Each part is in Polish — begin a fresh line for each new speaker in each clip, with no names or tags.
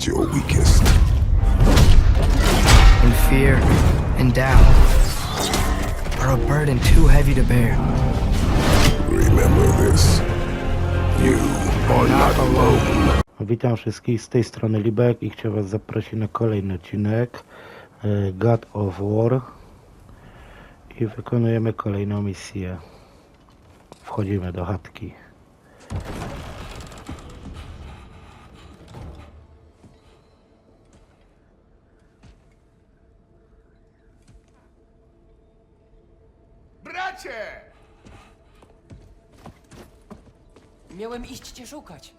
at your weakest.
and fear and doubt are a burden too heavy to bear.
Remember this. You are not alone.
Witam wszystkich z tej strony Libek i chciałem Was zaprosić na kolejny odcinek e, God of War i wykonujemy kolejną misję. Wchodzimy do chatki.
Miałem iść cię szukać.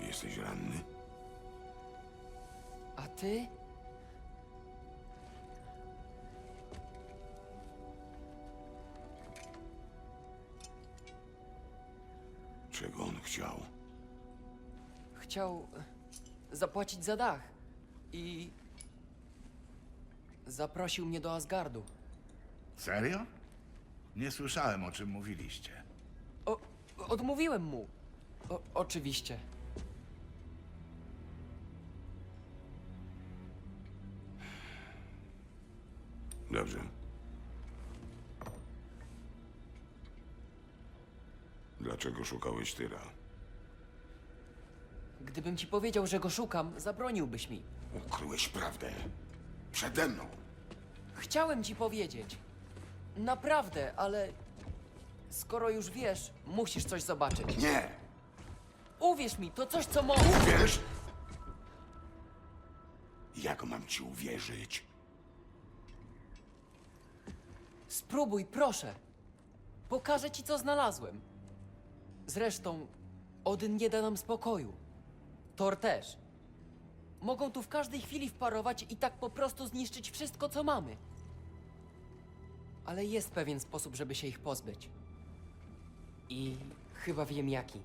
Jesteś ranny?
A ty?
Czego on chciał?
Chciał e, zapłacić za dach. I. Zaprosił mnie do Asgardu.
Serio? Nie słyszałem, o czym mówiliście.
O, odmówiłem mu. O, oczywiście.
Dobrze. Dlaczego szukałeś Tyra?
Gdybym ci powiedział, że go szukam, zabroniłbyś mi.
Ukryłeś prawdę. Przede mną.
Chciałem ci powiedzieć. Naprawdę, ale. Skoro już wiesz, musisz coś zobaczyć.
Nie!
Uwierz mi, to coś, co mo.
Wiesz? Jak mam ci uwierzyć?
Spróbuj, proszę. Pokażę ci, co znalazłem. Zresztą, Odyn nie da nam spokoju. Thor też. Mogą tu w każdej chwili wparować i tak po prostu zniszczyć wszystko, co mamy. Ale jest pewien sposób, żeby się ich pozbyć. I chyba wiem jaki.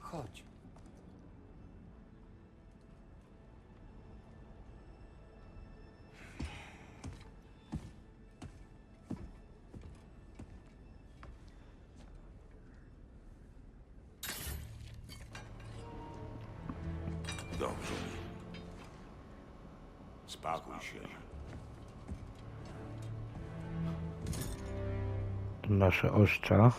Chodź.
Dobrze. Spakuj się.
Nasze oszcza.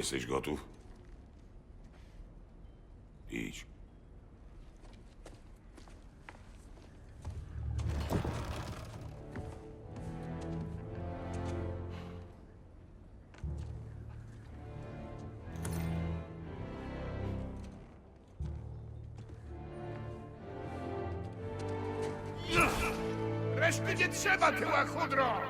Jesteś gotów? Idź.
Reszty nie trzeba, tyła chudro!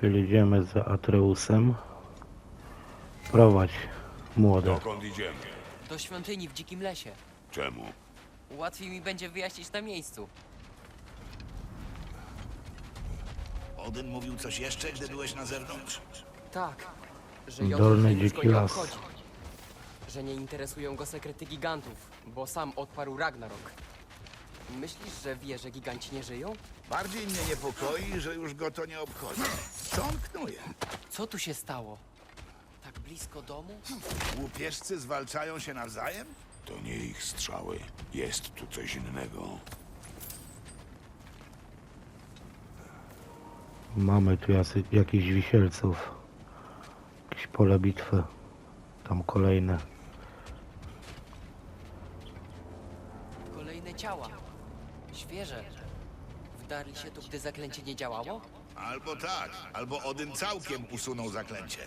Czyli idziemy za Atreusem. Prowadź, młody.
Dokąd idziemy?
Do świątyni w dzikim lesie.
Czemu?
Łatwiej mi będzie wyjaśnić na miejscu.
Odyn mówił coś jeszcze, gdy byłeś na zewnątrz?
Tak, że
Dolny
Jotun go
dziki
nie
las.
obchodzi. Że nie interesują go sekrety gigantów, bo sam odparł Ragnarok. Myślisz, że wie, że giganci nie żyją?
Bardziej mnie niepokoi, że już go to nie obchodzi. Co on knuje?
Co tu się stało? Tak blisko domu?
Łupieżcy zwalczają się nawzajem?
To nie ich strzały. Jest tu coś innego.
Mamy tu jacy, jakichś wisielców. Jakieś pole bitwy. Tam kolejne.
Kolejne ciała. Świeże. Wdarli się tu, gdy zaklęcie nie działało?
Albo tak, albo Odyn całkiem usunął zaklęcie.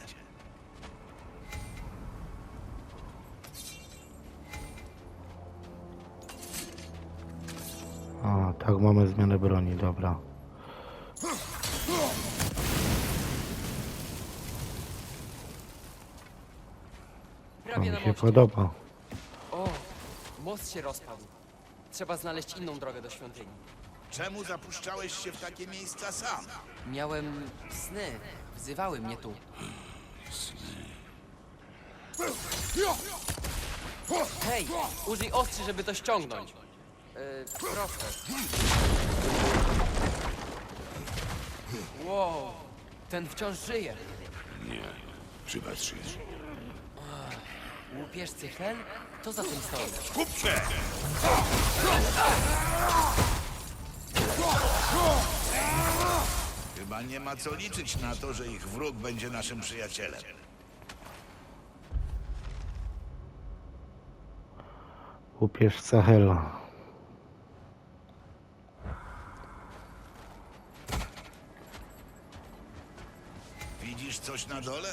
A, tak mamy zmianę broni, dobra. To
Prawie
mi
na
się
moście.
podoba.
O, most się rozpadł. Trzeba znaleźć inną drogę do świątyni.
Czemu zapuszczałeś się w takie miejsca sam?
Miałem sny. Wzywały mnie tu. Hej, użyj ostrzy, żeby to ściągnąć. Yy, proszę. Wow, ten wciąż żyje.
Nie. Przypatrz się.
Łupieżcy Hel? To za tym stoi.
Skup się!
Chyba nie ma co liczyć na to, że ich wróg będzie naszym przyjacielem.
Upierzca Hela.
Widzisz coś na dole?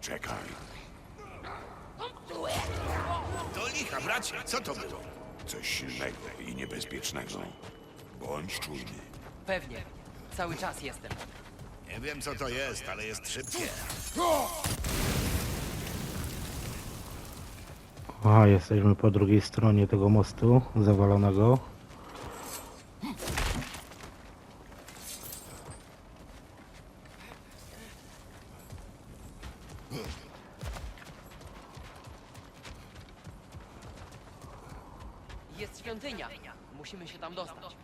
Czekaj.
To licha, bracie, co to było?
Coś silnego i niebezpiecznego. Bądź czujny.
Pewnie. Cały czas jestem.
Nie wiem, co to jest, ale jest szybkie.
Aha, jesteśmy po drugiej stronie tego mostu zawalonego.
Jest świątynia. Musimy się tam dostać.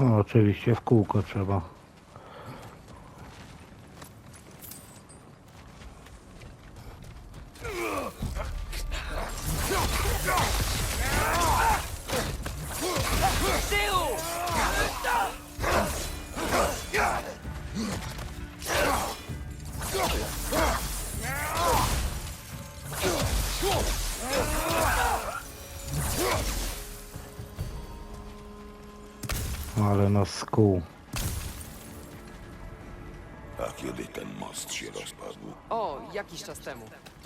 No, oczywiście w kółko trzeba.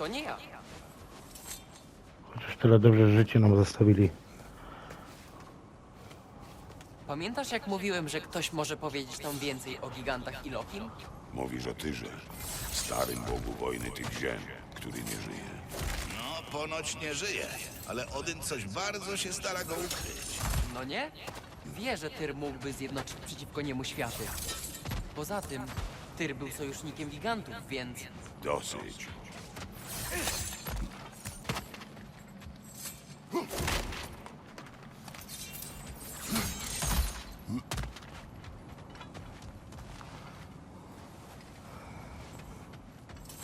To nie ja.
Chociaż tyle dobrze życie nam zostawili.
Pamiętasz, jak mówiłem, że ktoś może powiedzieć nam więcej o gigantach i Lokim?
Mówisz o Tyrze, starym bogu wojny tych ziem, który nie żyje.
No, ponoć nie żyje, ale Odyn coś bardzo się stara go ukryć.
No nie? Wie, że Tyr mógłby zjednoczyć przeciwko niemu światy. Poza tym, Tyr był sojusznikiem gigantów, więc...
Dosyć.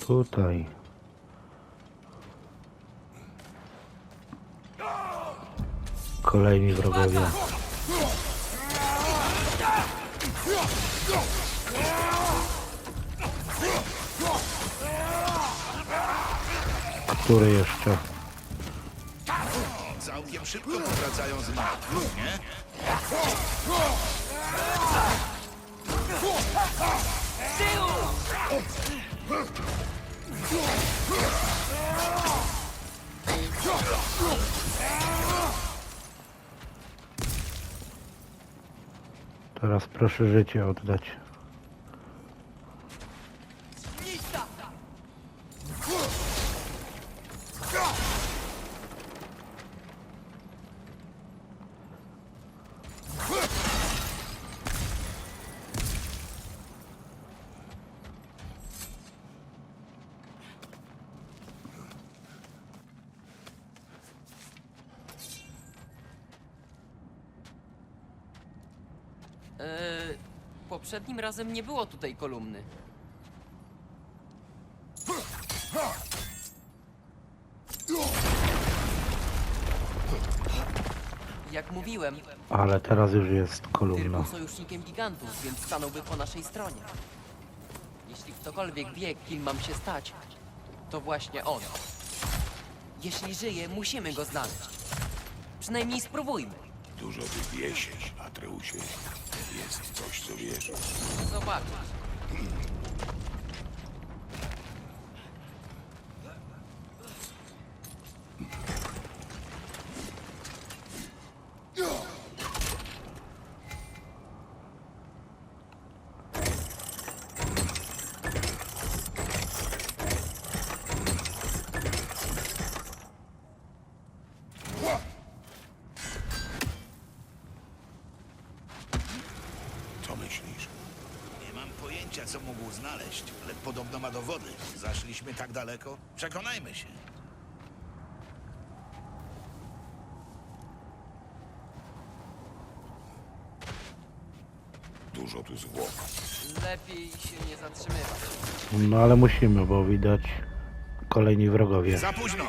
Tutaj. Kolejni wrogowie. Który jeszcze?
Całkiem szybko powracają z martwych, nie?
Teraz proszę życie oddać.
Eee, poprzednim razem nie było tutaj kolumny. Jak mówiłem,
Ale teraz już jest
Tyr
kolumna.
był sojusznikiem gigantów, więc stanąłby po naszej stronie. Jeśli ktokolwiek wie, kim mam się stać, to właśnie on. Jeśli żyje, musimy go znaleźć. Przynajmniej spróbujmy.
Dużo ty wiesisz, Atreusie. Jest coś, co wiesz.
Zobaczysz.
Co myślisz?
Nie mam pojęcia, co mógł znaleźć, ale podobno ma dowody. Zaszliśmy tak daleko? Przekonajmy się.
Dużo tu zwłok.
Lepiej się nie zatrzymywać.
No ale musimy, bo widać kolejni wrogowie.
Za późno!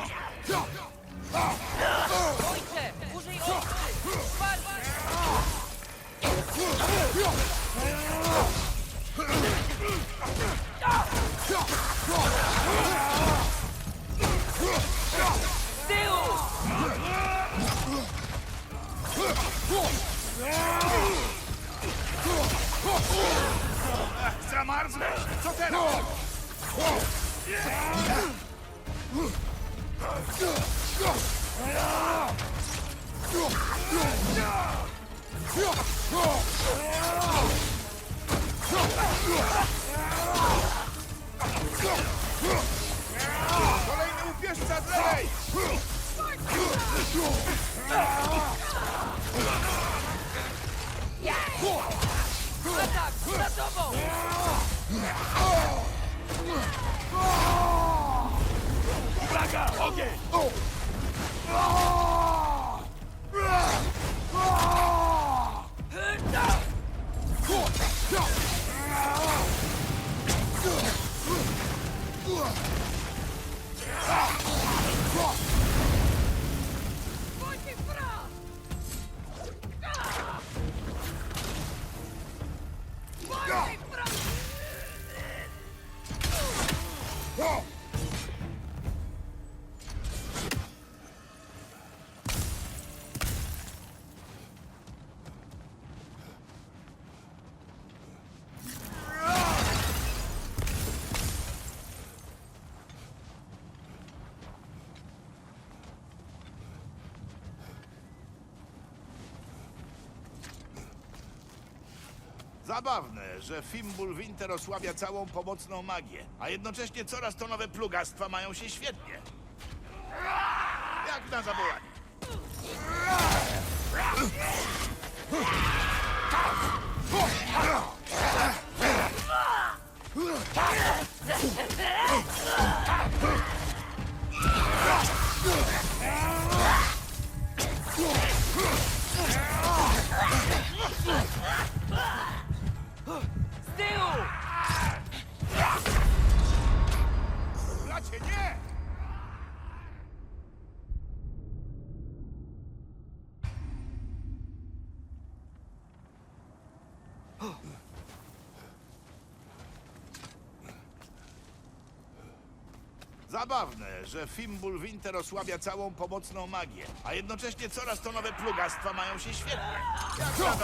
Zamarznesz! Co teraz? Kolejny upieżca z lewej!
Atak! Za tobą! Okay.
Zabawne, że Fimbul Winter osłabia całą pomocną magię, a jednocześnie coraz to nowe plugastwa mają się świetnie. Jak na zawołanie. Zabawne, że Fimbul Winter osłabia całą pomocną magię, a jednocześnie coraz to nowe plugastwa mają się świetnie. Jak?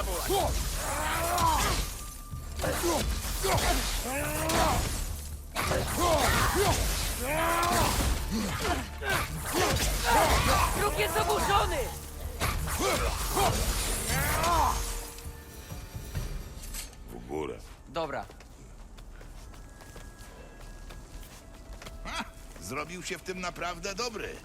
Kruk jest oburzony!
W górę.
Dobra,
zrobił się w tym naprawdę dobry.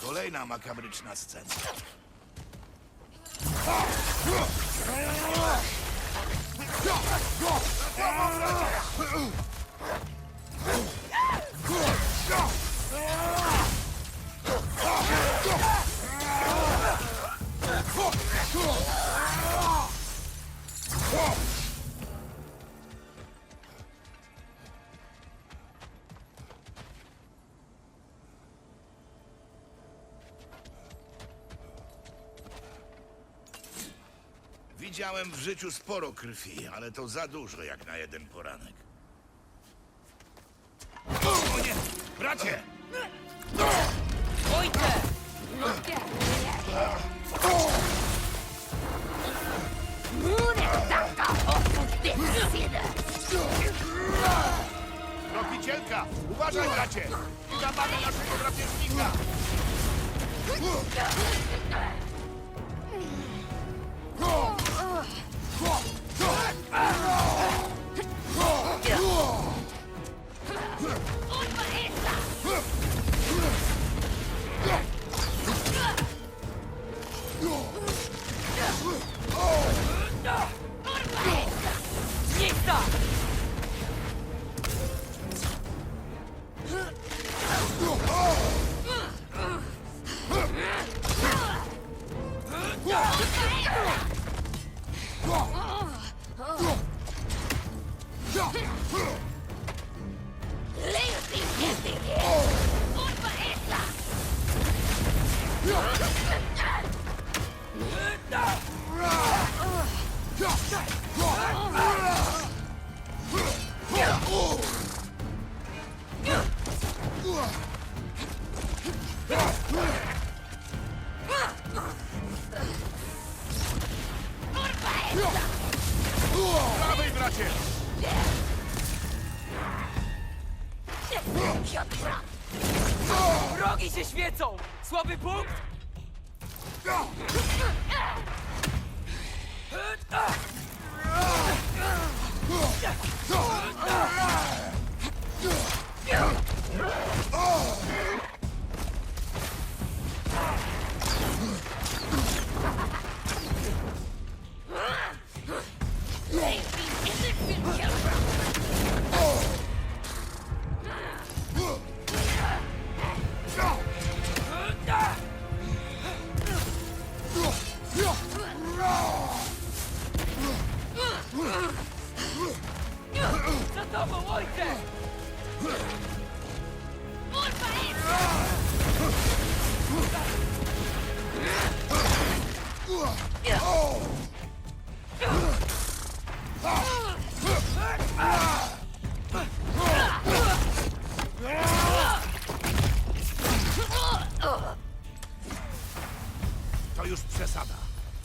Kolejna makabryczna scena. Widziałem w życiu sporo krwi, ale to za dużo jak na jeden poranek. O nie! Bracie!
ojcze!
Tropicielka! Uważaj, bracie! Mamy naszego drapieżnika! 수.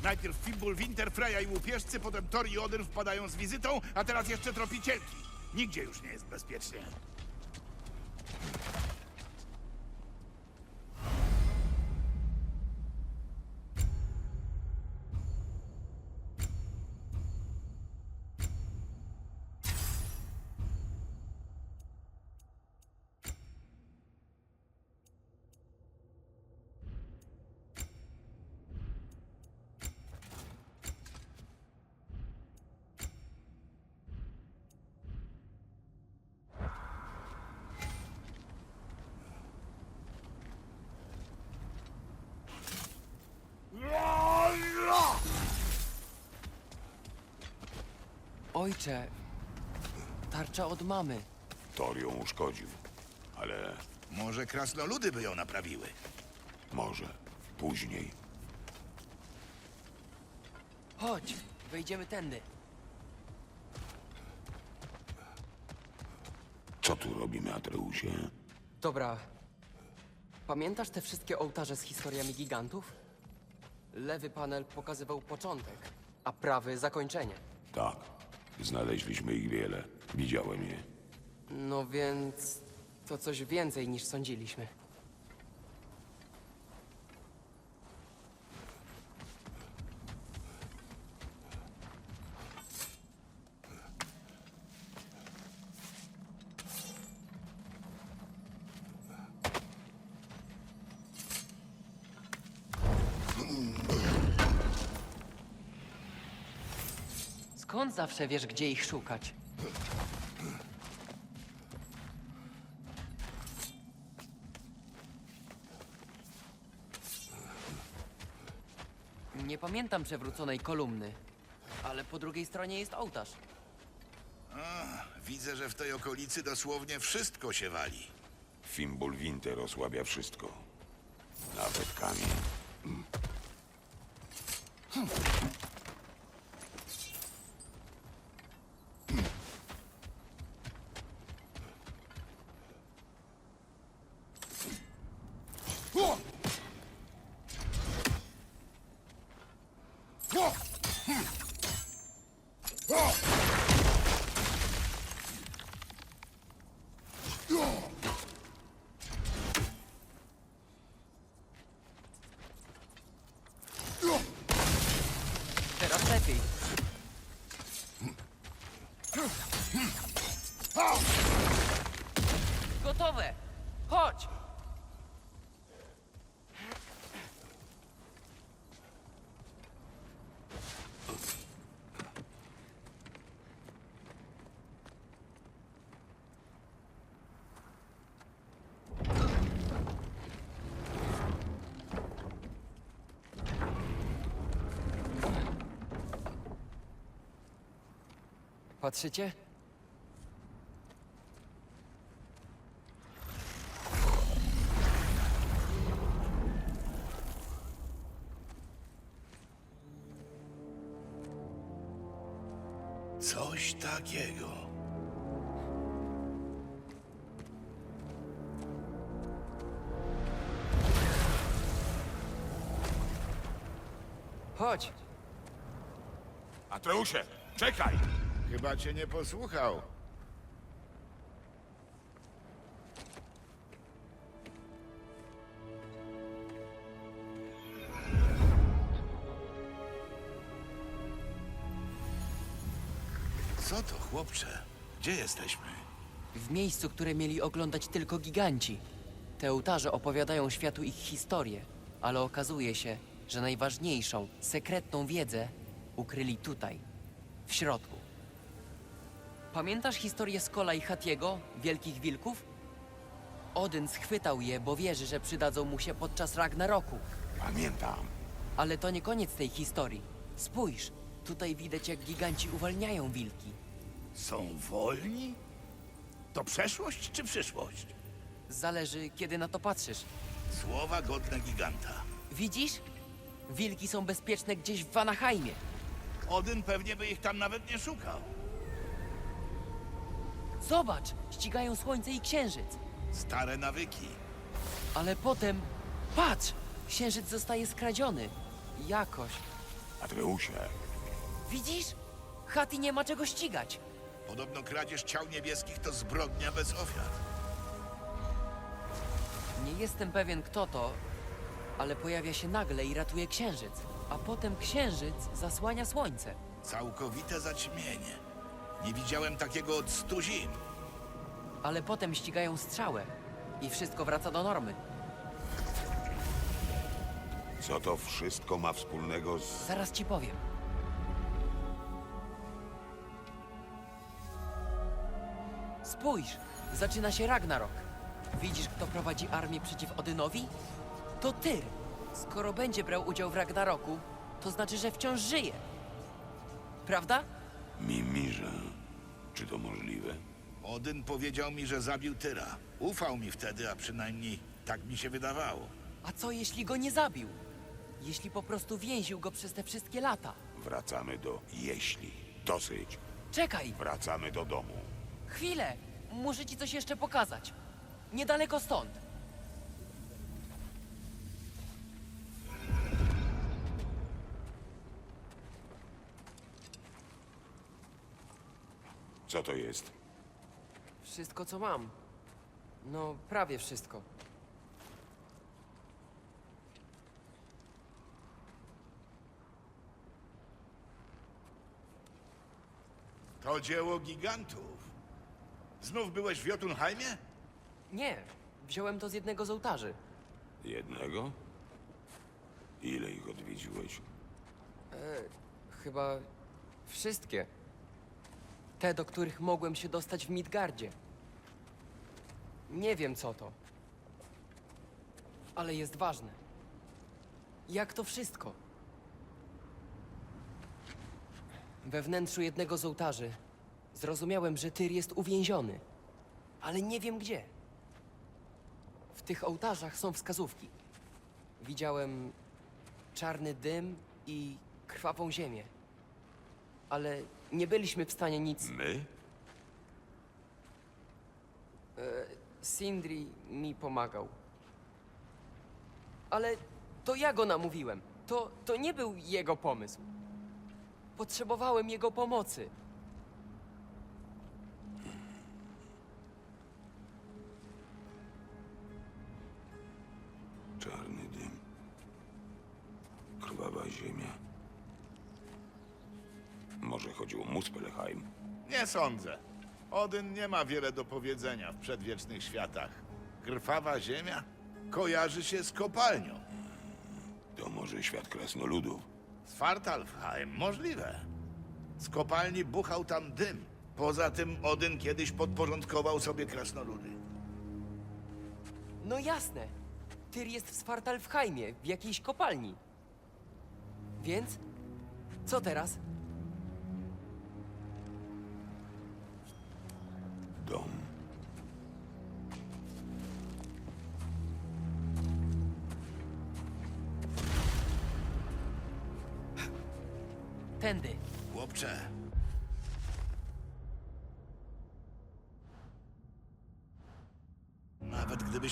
Najpierw Fimbul Winter, Freya i łupieżcy, potem Thor i Odyn wpadają z wizytą, a teraz jeszcze tropicielki. Nigdzie już nie jest bezpiecznie.
Ojcze, tarcza od mamy.
Thor ją uszkodził. Ale
Może krasnoludy by ją naprawiły.
może później.
Chodź, wejdziemy tędy.
Co tu robimy, Atreusie?
Dobra. Pamiętasz te wszystkie ołtarze z historiami gigantów? Lewy panel pokazywał początek, a prawy zakończenie.
Tak, znaleźliśmy ich wiele. Widziałem je.
No więc to coś więcej niż sądziliśmy. Zawsze wiesz, gdzie ich szukać? Nie pamiętam przewróconej kolumny, ale po drugiej stronie jest ołtarz.
Widzę, że w tej okolicy dosłownie wszystko się wali.
Fimbul Winter osłabia wszystko. Nawet kamień.
Teraz Patrzycie?
Coś takiego.
Chodź!
Atreusie, czekaj!
Chyba cię nie posłuchał. Co to, chłopcze? Gdzie jesteśmy?
W miejscu, które mieli oglądać tylko giganci. Te ołtarze opowiadają światu ich historię, ale okazuje się, że najważniejszą, sekretną wiedzę ukryli tutaj, w środku. Pamiętasz historię Skola i Hatiego, wielkich wilków? Odyn schwytał je, bo wierzy, że przydadzą mu się podczas Ragnaroku.
Pamiętam.
Ale to nie koniec tej historii. Spójrz, tutaj widać jak giganci uwalniają wilki.
Są wolni? To przeszłość czy przyszłość?
Zależy, kiedy na to patrzysz.
Słowa godne giganta.
Widzisz? Wilki są bezpieczne gdzieś w Vanaheimie.
Odyn pewnie by ich tam nawet nie szukał.
Zobacz, ścigają słońce i księżyc.
Stare nawyki.
Ale potem, patrz, księżyc zostaje skradziony. Jakoś.
Atreusie,
Widzisz? Hati nie ma czego ścigać.
Podobno kradzież ciał niebieskich to zbrodnia bez ofiar.
Nie jestem pewien kto to, ale pojawia się nagle i ratuje księżyc. A potem księżyc zasłania słońce.
Całkowite zaćmienie. Nie widziałem takiego od stu zim.
Ale potem ścigają strzałę. I wszystko wraca do normy.
co to wszystko ma wspólnego z...
Zaraz ci powiem. Spójrz, zaczyna się Ragnarok. Widzisz, kto prowadzi armię przeciw Odynowi? To Tyr. Skoro będzie brał udział w Ragnaroku, to znaczy, że wciąż żyje. Prawda?
Mimirze. Czy to możliwe?
Odyn powiedział mi, że zabił Tyra. Ufał mi wtedy, a przynajmniej tak mi się wydawało.
A co jeśli go nie zabił? jeśli po prostu więził go przez te wszystkie lata?
Wracamy do jeśli. Dosyć.
Czekaj,
Wracamy do domu.
chwilę! Muszę ci coś jeszcze pokazać. Niedaleko stąd.
Co to jest?
Wszystko, co mam. No, prawie wszystko.
To dzieło gigantów. Znów byłeś w Jotunheimie?
Nie, wziąłem to z jednego z ołtarzy.
Jednego? Ile ich odwiedziłeś?
Chyba wszystkie. Te, do których mogłem się dostać w Midgardzie. Nie wiem co to. Ale jest ważne. Jak to wszystko? We wnętrzu jednego z ołtarzy zrozumiałem, że Tyr jest uwięziony. Ale nie wiem gdzie. W tych ołtarzach są wskazówki. Widziałem czarny dym i krwawą ziemię. Ale nie byliśmy w stanie nic.
My?
Sindri mi pomagał. Ale to ja go namówiłem. To, to nie był jego pomysł. Potrzebowałem jego pomocy.
Nie sądzę. Odyn nie ma wiele do powiedzenia w przedwiecznych światach. Krwawa ziemia kojarzy się z kopalnią.
To może świat krasnoludów?
Svartalfheim możliwe. Z kopalni buchał tam dym. Poza tym Odyn kiedyś podporządkował sobie krasnoludy.
No jasne. Tyr jest w Svartalfheimie, w jakiejś kopalni. Więc? Co teraz?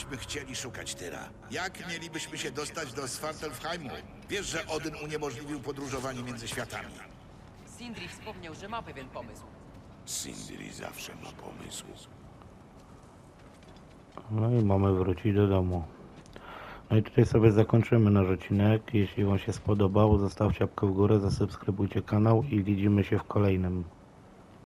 Gdybyśmy chcieli szukać Tyra, jak mielibyśmy się dostać do Svartalfheimu? Wiesz, że Odyn uniemożliwił podróżowanie między światami.
Sindri wspomniał, że ma pewien pomysł.
Sindri zawsze ma pomysł.
No i mamy wrócić do domu. No i tutaj sobie zakończymy nasz odcinek. Jeśli Wam się spodobał, zostawcie łapkę w górę, zasubskrybujcie kanał i widzimy się w kolejnym.